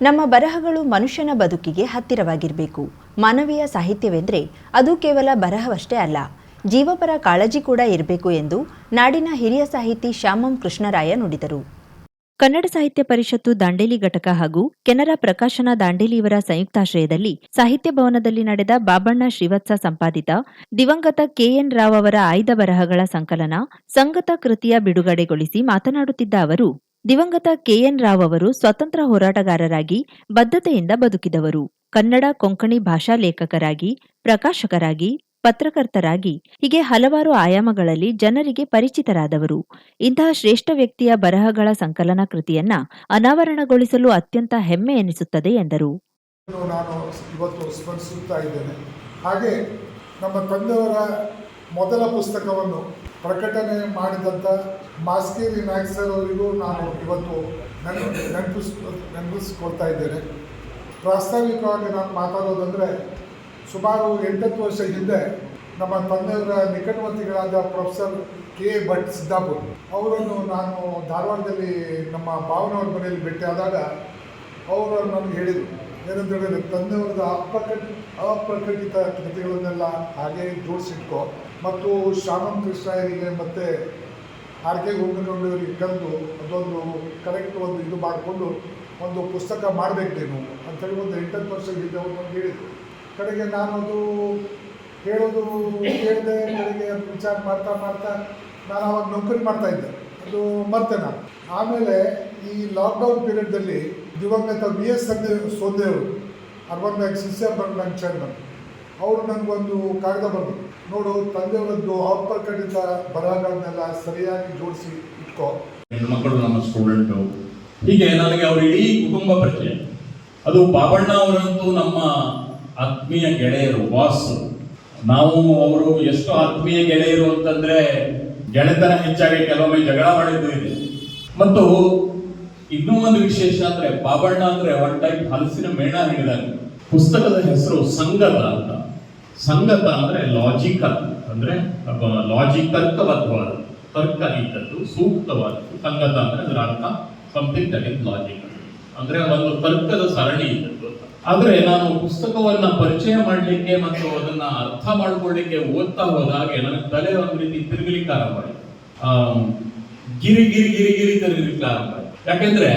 ನಮ್ಮ ಬರಹಗಳು ಮನುಷ್ಯನ ಬದುಕಿಗೆ ಹತ್ತಿರವಾಗಿರಬೇಕು. ಮಾನವೀಯ ಸಾಹಿತ್ಯವೆಂದರೆ ಅದು ಕೇವಲ ಬರಹವಷ್ಟೇ ಅಲ್ಲ. ಜೀವಪರ ಕಾಳಜಿ ಕೂಡ ಇರಬೇಕು ಎಂದು ನಾಡಿನ ಹಿರಿಯ ಸಾಹಿತಿ ಶ್ಯಾಮಂ ಕೃಷ್ಣರಾಯ ನುಡಿದರು. ಕನ್ನಡ ಸಾಹಿತ್ಯ ಪರಿಷತ್ತು ದಾಂಡೇಲಿ ಘಟಕ ಹಾಗೂ ಕೆನರಾ ಪ್ರಕಾಶನ ದಾಂಡೇಲಿ ಇವರ ಸಂಯುಕ್ತಾಶ್ರಯದಲ್ಲಿ ಸಾಹಿತ್ಯ ಭವನದಲ್ಲಿ ನಡೆದ ಬಾಬಣ್ಣ ಶ್ರೀವತ್ಸ ಸಂಪಾದಿತ ದಿವಂಗತ ಕೆಎನ್ ರಾವ್ ಅವರ ಆಯ್ದ ಬರಹಗಳ ಸಂಕಲನ, ಸಂಗತ ಕೃತಿಯ ಬಿಡುಗಡೆಗೊಳಿಸಿ ಮಾತನಾಡುತ್ತಿದ್ದ ಅವರು ದಿವಂಗತ ಕೆಎನ್ ರಾವ್ ಅವರು ಸ್ವತಂತ್ರ ಹೋರಾಟಗಾರರಾಗಿ ಬದ್ಧತೆಯಿಂದ ಬದುಕಿದವರು. ಕನ್ನಡ ಕೊಂಕಣಿ ಭಾಷಾ ಲೇಖಕರಾಗಿ, ಪ್ರಕಾಶಕರಾಗಿ, ಪತ್ರಕರ್ತರಾಗಿ, ಹೀಗೆ ಹಲವಾರು ಆಯಾಮಗಳಲ್ಲಿ ಜನರಿಗೆ ಪರಿಚಿತರಾದವರು. ಇಂತಹ ಶ್ರೇಷ್ಠ ವ್ಯಕ್ತಿಯ ಬರಹಗಳ ಸಂಕಲನ ಕೃತಿಯನ್ನ ಅನಾವರಣಗೊಳಿಸಲು ಅತ್ಯಂತ ಹೆಮ್ಮೆ ಎನಿಸುತ್ತದೆ ಎಂದರು. ನಾನು ಇವತ್ತು ಸ್ಮರಿಸುತ್ತಾ ಇದ್ದೇನೆ. ಹಾಗೆ ನಮ್ಮ ತಂದೆಯವರ ಮೊದಲ ಪುಸ್ತಕವನ್ನು ಪ್ರಕಟಣೆ ಮಾಡಿದಂಥ ಮಾಸ್ಕೇರಿ ಮ್ಯಾಕ್ಸರ್ ಸರ್ ಅವರಿಗೂ ನಾನು ಇವತ್ತು ನೆನ, ನೆನಪಿಸ್ ನೆನಪಿಸ್ಕೊಳ್ತಾ ಇದ್ದೇನೆ. ಪ್ರಾಸ್ತಾವಿಕವಾಗಿ ನಾನು ಮಾತಾಡೋದಂದರೆ, ಸುಮಾರು ಎಂಟತ್ತು ವರ್ಷ ಹಿಂದೆ ನಮ್ಮ ತಂದೆಯವರ ನಿಕಟವರ್ತಿಗಳಾದ ಪ್ರೊಫೆಸರ್ ಕೆ. ಭಟ್ ಸಿದ್ದಾಪುರ್ ಅವರನ್ನು ನಾನು ಧಾರವಾಡದಲ್ಲಿ ನಮ್ಮ ಭಾವನವ್ರ ಮನೆಯಲ್ಲಿ ಭೇಟಿಯಾದಾಗ ಅವರು ನನಗೆ ಹೇಳಿದರು ಏನಂತ ಹೇಳಿದ್ರೆ ತಂದೆಯವ್ರದ ಅಪ್ರಕಟ, ಅಪ್ರಕಟಿತ ಕೃತಿಗಳನ್ನೆಲ್ಲ ಹಾಗೆ ಜೋಡಿಸಿಟ್ಕೋ. ಮತ್ತು ಶ್ಯಾಮಂ ಕೃಷ್ಣಯ್ಯರಿಗೆ ಮತ್ತು ಆರ್ ಕೆ ಗೋವಿಂದಗೌಡರಿಗೆ ಕರೆದು ಅದೊಂದು ಕರೆಕ್ಟ್ ಒಂದು ಇದು ಮಾಡಿಕೊಂಡು ಒಂದು ಪುಸ್ತಕ ಮಾಡಬೇಕು ನೀನು ಅಂತೇಳಿ ಒಂದು ಎಂಟತ್ತು ವರ್ಷ ಹಿಂದೆ ಅವ್ರು ನನಗೆ ಹೇಳಿದರು. ಕಡೆಗೆ ನಾನು ಅದು ಹೇಳೋದು ಹೇಳಿದೆ ಕಡೆಗೆ ವಿಚಾರ ಮಾಡ್ತಾ ಮಾಡ್ತಾ ನಾನು ಅವಾಗ ನೌಕರಿ ಮಾಡ್ತಾ ಇದ್ದೆ. ಅದು ಮರ್ತೆ ನಾನು. ಆಮೇಲೆ ಈ ಲಾಕ್ಡೌನ್ ಪೀರಿಯಡ್ದಲ್ಲಿ ದಿವಂಗತ ಬಿ ಎಸ್ ಸಂದೇ ಸೋದೇವರು urban bank CCR bank chairman ಅವರು ನನಗೊಂದು ಕಾಗದ ಬಂದರು ನೋಡು, ತಂದೆಯವರದ್ದು ಅಪ್ರಕಟಿತ ಬರಹಗಳನ್ನೆಲ್ಲ ಸರಿಯಾಗಿ ಜೋಡಿಸಿ ಇಟ್ಕೋ. ಹೆಣ್ಮಕ್ಕಳು ನಮ್ಮ ಸ್ಟೂಡೆಂಟು. ಹೀಗೆ ನನಗೆ ಅವ್ರ ಇಡೀ ಕುಟುಂಬ ಪರಿಚಯ. ಅದು ಬಾಬಣ್ಣ ಅವರಂತೂ ನಮ್ಮ ಆತ್ಮೀಯ ಗೆಳೆಯರು ಬಾಸ್ ನಾವು ಅವರು ಎಷ್ಟು ಆತ್ಮೀಯ ಗೆಳೆಯರು ಅಂತಂದ್ರೆ ಗೆಳೆತನ ಹೆಚ್ಚಾಗಿ ಕೆಲವೊಮ್ಮೆ ಜಗಳ ಮಾಡಿದ್ದು ಇದೆ. ಮತ್ತು ಇನ್ನೂ ಒಂದು ವಿಶೇಷ ಅಂದ್ರೆ ಬಾಬಣ್ಣ ಅಂದ್ರೆ ಒನ್ ಟೈಪ್ ಹಲಸಿನ ಮೇಣ ಹಿಡಿದಾಗ ಪುಸ್ತಕದ ಹೆಸರು ಸಂಗತ ಅಂತ. ಸಂಗತ ಅಂದ್ರೆ ಲಾಜಿಕಲ್ ಅಂದ್ರೆ ಲಾಜಿಕ್ ತರ್ಕಬದ್ಧವಾದ ತರ್ಕ ಇದ್ದದ್ದು ಸೂಕ್ತವಾದದ್ದು ಸಂಗತ ಅಂದ್ರೆ ಅದರ ಅರ್ಥ ಕಂಪ್ಲೀಟ್ ದಟ್ ಲಾಜಿಕ್ ಅಂದ್ರೆ ಒಂದು ತರ್ಕದ ಸರಣಿ ಇದ್ದದ್ದು ಆದರೆ ನಾನು ಪುಸ್ತಕವನ್ನ ಪರಿಚಯ ಮಾಡಲಿಕ್ಕೆ ಮತ್ತು ಅದನ್ನ ಅರ್ಥ ಮಾಡ್ಕೊಳ್ಳಿಕ್ಕೆ ಓದ್ತಾ ಹೋದಾಗ ನನಗೆ ತಲೆ ಒಂದು ರೀತಿ ತಿರುಗಲಿಕ್ಕೆ ಆರಂಭ. ಆಮ್, ಗಿರಿ ಗಿರಿ ಗಿರಿ ಗಿರಿ ತಿರುಗಲಿಕ್ಕೆ ಆರಂಭ ಆಯ್ತು. ಯಾಕೆಂದ್ರೆ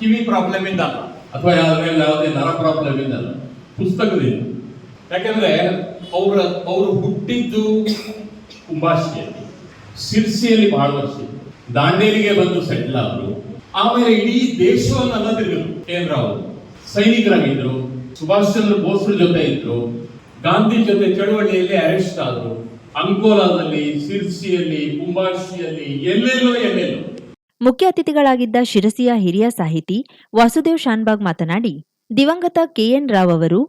ಕಿವಿ ಪ್ರಾಬ್ಲಮ್ ಇಂದ ಅಲ್ಲ ಅಥವಾ ಯಾವ್ದ್ರ ಯಾವುದೇ ನರ ಪ್ರಾಬ್ಲಮ್ ಇಂದ ಅಲ್ಲ ಪುಸ್ತಕದಿಂದ ಯಾಕೆಂದ್ರೆ ಅವರ, ಅವರು ಹುಟ್ಟಿದ್ದು ಕುಂಬಾಶಿಯಲ್ಲಿ ಸಿರ್ಸಿಯಲ್ಲಿ ಬಹಳ ವರ್ಷ. ದಾಂಡೇಲಿಗೆ ಬಂದು ಸೆಟ್ಲ್ ಆದ್ರು. ಆಮೇಲೆ ಇಡೀ ದೇಶವನ್ನೆಲ್ಲ ತಿರುಗಿದ್ರು. ಕೇಂದ್ರ ಅವರು. ಸೈನಿಕರಾಗಿದ್ರು ಸುಭಾಷ್ ಚಂದ್ರ ಬೋಸ್ರ ಜೊತೆ ಇದ್ರು. ಗಾಂಧಿ ಜೊತೆ ಚಳವಳಿಯಲ್ಲಿ ಅರೆಸ್ಟ್ ಆದ್ರು. ಅಂಕೋಲಾದಲ್ಲಿ ಸಿರ್ಸಿಯಲ್ಲಿ ಕುಂಬಾಶಿಯಲ್ಲಿ ಎಲ್ಲೆಲ್ಲೋ ಎಲ್ಲೆಲ್ಲೋ. ಮುಖ್ಯ ಅತಿಥಿಗಳಾಗಿದ್ದ ಶಿರಸಿಯ ಹಿರಿಯ ಸಾಹಿತಿ ವಾಸುದೇವ್ ಶಾನ್ಬಾಗ್ ಮಾತನಾಡಿ, ದಿವಂಗತ ಕೆಎನ್ ರಾವ್ ಅವರು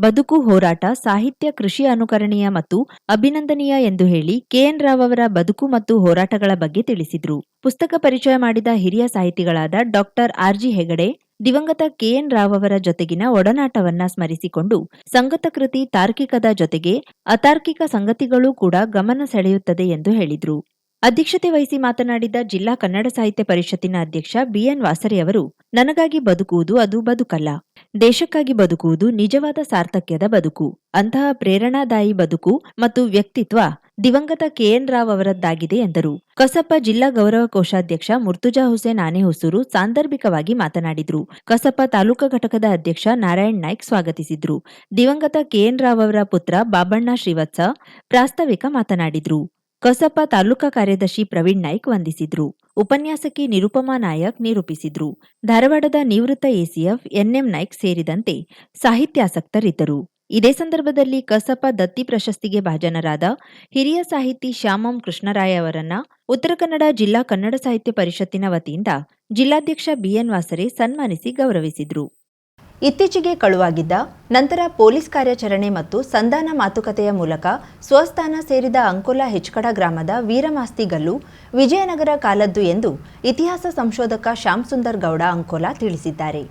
ಬದುಕು ಹೋರಾಟ, ಸಾಹಿತ್ಯ, ಕೃಷಿ ಅನುಕರಣೀಯ ಮತ್ತು ಅಭಿನಂದನೀಯ ಎಂದು ಹೇಳಿ ಕೆಎನ್ ರಾವ್ ಅವರ ಬದುಕು ಮತ್ತು ಹೋರಾಟಗಳ ಬಗ್ಗೆ ತಿಳಿಸಿದ್ರು. ಪುಸ್ತಕ ಪರಿಚಯ ಮಾಡಿದ ಹಿರಿಯ ಸಾಹಿತಿಗಳಾದ ಡಾಕ್ಟರ್ ಆರ್ಜಿ ಹೆಗಡೆ, ದಿವಂಗತ ಕೆಎನ್ ರಾವ್ ಅವರ ಜೊತೆಗಿನ ಒಡನಾಟವನ್ನ ಸ್ಮರಿಸಿಕೊಂಡು ಸಂಗತ ಕೃತಿ ತಾರ್ಕಿಕದ ಜೊತೆಗೆ ಅತಾರ್ಕಿಕ ಸಂಗತಿಗಳೂ ಕೂಡ ಗಮನ ಸೆಳೆಯುತ್ತದೆ ಎಂದು ಹೇಳಿದ್ರು. ಅಧ್ಯಕ್ಷತೆ ವಹಿಸಿ ಮಾತನಾಡಿದ ಜಿಲ್ಲಾ ಕನ್ನಡ ಸಾಹಿತ್ಯ ಪರಿಷತ್ತಿನ ಅಧ್ಯಕ್ಷ ಬಿಎನ್ ವಾಸರಿ ಅವರು, ನನಗಾಗಿ ಬದುಕುವುದು ಅದು ಬದುಕಲ್ಲ. ದೇಶಕ್ಕಾಗಿ ಬದುಕುವುದು ನಿಜವಾದ ಸಾರ್ಥಕ್ಯದ ಬದುಕು. ಅಂತಹ ಪ್ರೇರಣಾದಾಯಿ ಬದುಕು ಮತ್ತು ವ್ಯಕ್ತಿತ್ವ ದಿವಂಗತ ಕೆಎನ್ ರಾವ್ ಅವರದ್ದಾಗಿದೆ ಎಂದರು. ಕಸಪ ಜಿಲ್ಲಾ ಗೌರವ ಕೋಶಾಧ್ಯಕ್ಷ ಮುರ್ತುಜಾ ಹುಸೇನ್ ಆನೆಹೊಸೂರು ಸಾಂದರ್ಭಿಕವಾಗಿ ಮಾತನಾಡಿದರು. ಕಸಪ ತಾಲೂಕಾ ಘಟಕದ ಅಧ್ಯಕ್ಷ ನಾರಾಯಣ್ ನಾಯ್ಕ್ ಸ್ವಾಗತಿಸಿದ್ರು. ದಿವಂಗತ ಕೆಎನ್ ರಾವ್ ಅವರ ಪುತ್ರ ಬಾಬಣ್ಣ ಶ್ರೀವತ್ಸ ಪ್ರಾಸ್ತಾವಿಕ ಮಾತನಾಡಿದ್ರು. ಕಸಪ ತಾಲೂಕಾ ಕಾರ್ಯದರ್ಶಿ ಪ್ರವೀಣ್ ನಾಯ್ಕ್ ವಂದಿಸಿದ್ರು. ಉಪನ್ಯಾಸಕಿ ನಿರುಪಮಾ ನಾಯಕ್ ನಿರೂಪಿಸಿದ್ರು. ಧಾರವಾಡದ ನಿವೃತ್ತ ಎಸಿಎಫ್ ಎನ್ಎಂ ನಾಯ್ಕ್ ಸೇರಿದಂತೆ ಸಾಹಿತ್ಯಾಸಕ್ತರಿದ್ದರು. ಇದೇ ಸಂದರ್ಭದಲ್ಲಿ ಕಸಪ ದತ್ತಿ ಪ್ರಶಸ್ತಿಗೆ ಭಾಜನರಾದ ಹಿರಿಯ ಸಾಹಿತಿ ಶ್ಯಾಮಂ ಕೃಷ್ಣರಾಯ ಅವರನ್ನ ಉತ್ತರ ಕನ್ನಡ ಜಿಲ್ಲಾ ಕನ್ನಡ ಸಾಹಿತ್ಯ ಪರಿಷತ್ತಿನ ವತಿಯಿಂದ ಜಿಲ್ಲಾಧ್ಯಕ್ಷ ಬಿಎನ್ ವಾಸರೆ ಸನ್ಮಾನಿಸಿ ಗೌರವಿಸಿದ್ರು. ಇತ್ತೀಚೆಗೆ ಕಳುವಾಗಿದ್ದ ನಂತರ ಪೊಲೀಸ್ ಕಾರ್ಯಾಚರಣೆ ಮತ್ತು ಸಂಧಾನ ಮಾತುಕತೆಯ ಮೂಲಕ ಸ್ವಸ್ಥಾನ ಸೇರಿದ ಅಂಕೋಲಾ ಹೆಚ್ಕಡ ಗ್ರಾಮದ ವೀರಮಾಸ್ತಿಗಲ್ಲು ವಿಜಯನಗರ ಕಾಲದ್ದು ಎಂದು ಇತಿಹಾಸ ಸಂಶೋಧಕ ಶ್ಯಾಮ್ ಸುಂದರ್ ಗೌಡ ಅಂಕೋಲಾ ತಿಳಿಸಿದ್ದಾರೆ.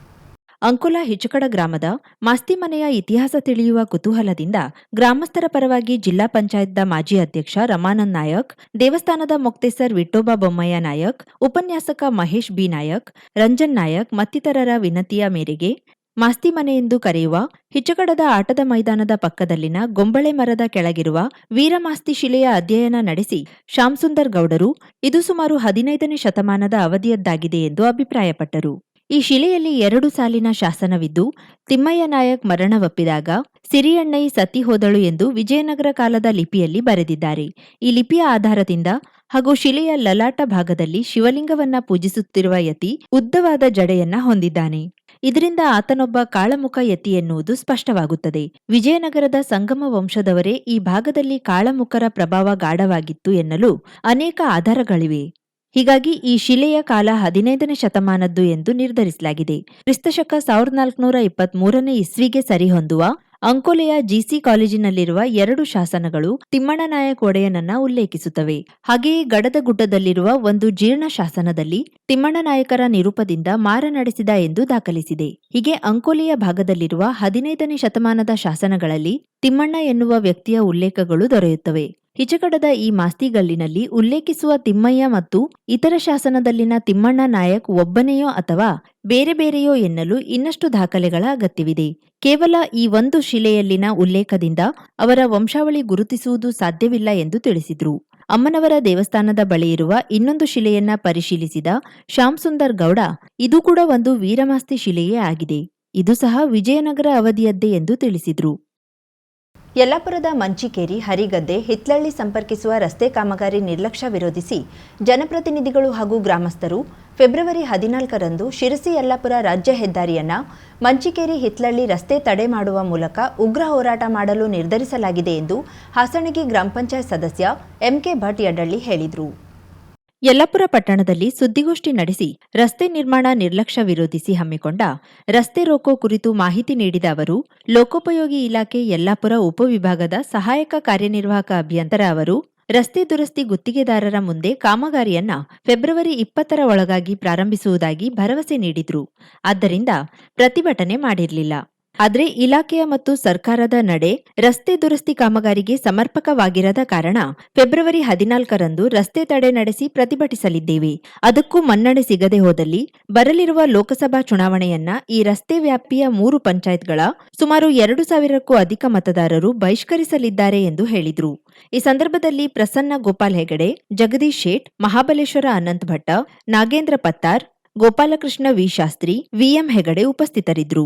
ಅಂಕೋಲಾ ಹಿಚಕಡ ಗ್ರಾಮದ ಮಾಸ್ತಿ ಮನೆಯ ಇತಿಹಾಸ ತಿಳಿಯುವ ಕುತೂಹಲದಿಂದ ಗ್ರಾಮಸ್ಥರ ಪರವಾಗಿ ಜಿಲ್ಲಾ ಪಂಚಾಯತ್ದ ಮಾಜಿ ಅಧ್ಯಕ್ಷ ರಮಾನಂದ್ ನಾಯಕ್, ದೇವಸ್ಥಾನದ ಮೊಕ್ತೇಸರ್ ವಿಠೋಬಾ ಬೊಮ್ಮಯ್ಯ ನಾಯಕ್, ಉಪನ್ಯಾಸಕ ಮಹೇಶ್ ಬಿ ನಾಯಕ್, ರಂಜನ್ ನಾಯಕ್ ಮತ್ತಿತರರ ವಿನಂತಿಯ ಮೇರೆಗೆ ಮಾಸ್ತಿ ಮನೆ ಎಂದು ಕರೆಯುವ ಹಿಚಕಡದ ಆಟದ ಮೈದಾನದ ಪಕ್ಕದಲ್ಲಿನ ಗೊಂಬಳೆ ಮರದ ಕೆಳಗಿರುವ ವೀರಮಾಸ್ತಿ ಶಿಲೆಯ ಅಧ್ಯಯನ ನಡೆಸಿ ಶ್ಯಾಮ್ಸುಂದರ್ ಗೌಡರು, ಇದು ಸುಮಾರು ಹದಿನೈದನೇ ಶತಮಾನದ ಅವಧಿಯದ್ದಾಗಿದೆ ಎಂದು ಅಭಿಪ್ರಾಯಪಟ್ಟರು. ಈ ಶಿಲೆಯಲ್ಲಿ ಎರಡು ಸಾಲಿನ ಶಾಸನವಿದ್ದು, ತಿಮ್ಮಯ್ಯ ನಾಯಕ್ ಮರಣವಪ್ಪಿದಾಗ ಸಿರಿಯಣ್ಣೈ ಸತಿ ಹೋದಳು ಎಂದು ವಿಜಯನಗರ ಕಾಲದ ಲಿಪಿಯಲ್ಲಿ ಬರೆದಿದ್ದಾರೆ. ಈ ಲಿಪಿಯ ಆಧಾರದಿಂದ ಹಾಗೂ ಶಿಲೆಯ ಲಲಾಟ ಭಾಗದಲ್ಲಿ ಶಿವಲಿಂಗವನ್ನ ಪೂಜಿಸುತ್ತಿರುವ ಯತಿ ಉದ್ದವಾದ ಜಡೆಯನ್ನ ಹೊಂದಿದ್ದಾನೆ. ಇದರಿಂದ ಆತನೊಬ್ಬ ಕಾಳಮುಖ ಯತಿ ಎನ್ನುವುದು ಸ್ಪಷ್ಟವಾಗುತ್ತದೆ. ವಿಜಯನಗರದ ಸಂಗಮ ವಂಶದವರೇ ಈ ಭಾಗದಲ್ಲಿ ಕಾಳಮುಖರ ಪ್ರಭಾವ ಗಾಢವಾಗಿತ್ತು ಎನ್ನಲು ಅನೇಕ ಆಧಾರಗಳಿವೆ. ಹೀಗಾಗಿ ಈ ಶಿಲೆಯ ಕಾಲ ಹದಿನೈದನೇ ಶತಮಾನದ್ದು ಎಂದು ನಿರ್ಧರಿಸಲಾಗಿದೆ. ಕ್ರಿಸ್ತಶಕ ಸಾವಿರದ ನಾಲ್ಕುನೂರ ಇಪ್ಪತ್ಮೂರನೇ ಇಸ್ವಿಗೆ ಸರಿಹೊಂದುವ ಅಂಕೋಲೆಯ ಜಿಸಿ ಕಾಲೇಜಿನಲ್ಲಿರುವ ಎರಡು ಶಾಸನಗಳು ತಿಮ್ಮಣ್ಣನಾಯಕ್ ಒಡೆಯನನ್ನ ಉಲ್ಲೇಖಿಸುತ್ತವೆ. ಹಾಗೆಯೇ ಗಡದ ಗುಡ್ಡದಲ್ಲಿರುವ ಒಂದು ಜೀರ್ಣ ಶಾಸನದಲ್ಲಿ ತಿಮ್ಮಣ್ಣನಾಯಕರ ನಿರೂಪದಿಂದ ಮಾರ ನಡೆಸಿದ ಎಂದು ದಾಖಲಿಸಿದೆ. ಹೀಗೆ ಅಂಕೋಲೆಯ ಭಾಗದಲ್ಲಿರುವ ಹದಿನೈದನೇ ಶತಮಾನದ ಶಾಸನಗಳಲ್ಲಿ ತಿಮ್ಮಣ್ಣ ಎನ್ನುವ ವ್ಯಕ್ತಿಯ ಉಲ್ಲೇಖಗಳು ದೊರೆಯುತ್ತವೆ. ಹಿಚಕಡದ ಈ ಮಾಸ್ತಿಗಲ್ಲಿನಲ್ಲಿ ಉಲ್ಲೇಖಿಸುವ ತಿಮ್ಮಯ್ಯ ಮತ್ತು ಇತರ ಶಾಸನದಲ್ಲಿನ ತಿಮ್ಮಣ್ಣ ನಾಯಕ್ ಒಬ್ಬನೆಯೋ ಅಥವಾ ಬೇರೆ ಬೇರೆಯೋ ಎನ್ನಲು ಇನ್ನಷ್ಟು ದಾಖಲೆಗಳ ಅಗತ್ಯವಿದೆ. ಕೇವಲ ಈ ಒಂದು ಶಿಲೆಯಲ್ಲಿನ ಉಲ್ಲೇಖದಿಂದ ಅವರ ವಂಶಾವಳಿ ಗುರುತಿಸುವುದು ಸಾಧ್ಯವಿಲ್ಲ ಎಂದು ತಿಳಿಸಿದ್ರು. ಅಮ್ಮನವರ ದೇವಸ್ಥಾನದ ಬಳಿ ಇರುವ ಇನ್ನೊಂದು ಶಿಲೆಯನ್ನ ಪರಿಶೀಲಿಸಿದ ಶ್ಯಾಮ್ ಸುಂದರ್ ಗೌಡ, ಇದು ಕೂಡ ಒಂದು ವೀರಮಾಸ್ತಿ ಶಿಲೆಯೇ ಆಗಿದೆ. ಇದು ಸಹ ವಿಜಯನಗರ ಅವಧಿಯದ್ದೇ ಎಂದು ತಿಳಿಸಿದ್ರು. ಯಲ್ಲಾಪುರದ ಮಂಚಿಕೇರಿ ಹರಿಗದ್ದೆ ಹಿತ್ಲಳ್ಳಿ ಸಂಪರ್ಕಿಸುವ ರಸ್ತೆ ಕಾಮಗಾರಿ ನಿರ್ಲಕ್ಷ್ಯ ವಿರೋಧಿಸಿ ಜನಪ್ರತಿನಿಧಿಗಳು ಹಾಗೂ ಗ್ರಾಮಸ್ಥರು ಫೆಬ್ರವರಿ ಹದಿನಾಲ್ಕರಂದು ಶಿರಸಿ ಯಲ್ಲಾಪುರ ರಾಜ್ಯ ಹೆದ್ದಾರಿಯನ್ನ ಮಂಚಿಕೇರಿ ಹಿತ್ಲಳ್ಳಿ ರಸ್ತೆ ತಡೆ ಮಾಡುವ ಮೂಲಕ ಉಗ್ರ ಹೋರಾಟ ಮಾಡಲು ನಿರ್ಧರಿಸಲಾಗಿದೆ ಎಂದು ಹಾಸಣಗಿ ಗ್ರಾಮ ಪಂಚಾಯತ್ ಸದಸ್ಯ ಎಂಕೆ ಭಟ್ ಯಡಳ್ಳಿ ಹೇಳಿದರು. ಯಲ್ಲಾಪುರ ಪಟ್ಟಣದಲ್ಲಿ ಸುದ್ದಿಗೋಷ್ಠಿ ನಡೆಸಿ ರಸ್ತೆ ನಿರ್ಮಾಣ ನಿರ್ಲಕ್ಷ್ಯ ವಿರೋಧಿಸಿ ಹಮ್ಮಿಕೊಂಡ ರಸ್ತೆ ರೋಕೋ ಕುರಿತು ಮಾಹಿತಿ ನೀಡಿದ ಅವರು, ಲೋಕೋಪಯೋಗಿ ಇಲಾಖೆ ಯಲ್ಲಾಪುರ ಉಪವಿಭಾಗದ ಸಹಾಯಕ ಕಾರ್ಯನಿರ್ವಾಹಕ ಅಭಿಯಂತರ ಅವರು, ರಸ್ತೆ ದುರಸ್ತಿ ಗುತ್ತಿಗೆದಾರರ ಮುಂದೆ ಕಾಮಗಾರಿಯನ್ನ ಫೆಬ್ರವರಿ ಇಪ್ಪತ್ತರ ಒಳಗಾಗಿ ಪ್ರಾರಂಭಿಸುವುದಾಗಿ ಭರವಸೆ ನೀಡಿದ್ರು. ಆದ್ದರಿಂದ ಪ್ರತಿಭಟನೆ ಮಾಡಿರಲಿಲ್ಲ. ಆದರೆ ಇಲಾಖೆಯ ಮತ್ತು ಸರ್ಕಾರದ ನಡೆ ರಸ್ತೆ ದುರಸ್ತಿ ಕಾಮಗಾರಿಗೆ ಸಮರ್ಪಕವಾಗಿರದ ಕಾರಣ ಫೆಬ್ರವರಿ ಹದಿನಾಲ್ಕರಂದು ರಸ್ತೆ ತಡೆ ನಡೆಸಿ ಪ್ರತಿಭಟಿಸಲಿದ್ದೇವೆ. ಅದಕ್ಕೂ ಮನ್ನಣೆ ಸಿಗದೆ ಹೋದಲ್ಲಿ ಬರಲಿರುವ ಲೋಕಸಭಾ ಚುನಾವಣೆಯನ್ನ ಈ ರಸ್ತೆ ವ್ಯಾಪ್ತಿಯ ಮೂರು ಪಂಚಾಯತ್ಗಳ ಸುಮಾರು ಎರಡು ಸಾವಿರಕ್ಕೂ ಅಧಿಕ ಮತದಾರರು ಬಹಿಷ್ಕರಿಸಲಿದ್ದಾರೆ ಎಂದು ಹೇಳಿದರು. ಈ ಸಂದರ್ಭದಲ್ಲಿ ಪ್ರಸನ್ನ ಗೋಪಾಲ್ ಹೆಗಡೆ, ಜಗದೀಶ್ ಶೇಟ್, ಮಹಾಬಲೇಶ್ವರ ಅನಂತ್ ಭಟ್ಟ, ನಾಗೇಂದ್ರ ಪತ್ತಾರ್, ಗೋಪಾಲಕೃಷ್ಣ ವಿ ಶಾಸ್ತ್ರಿ ವಿಎಂ ಹೆಗಡೆ ಉಪಸ್ಥಿತರಿದ್ದರು.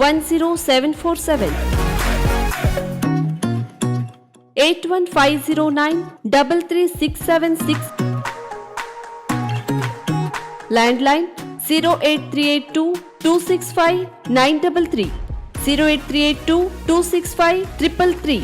one zero seven four seven eight one five zero nine double three six seven six landline zero eight three eight two two six five nine double three zero eight three eight two two six five triple three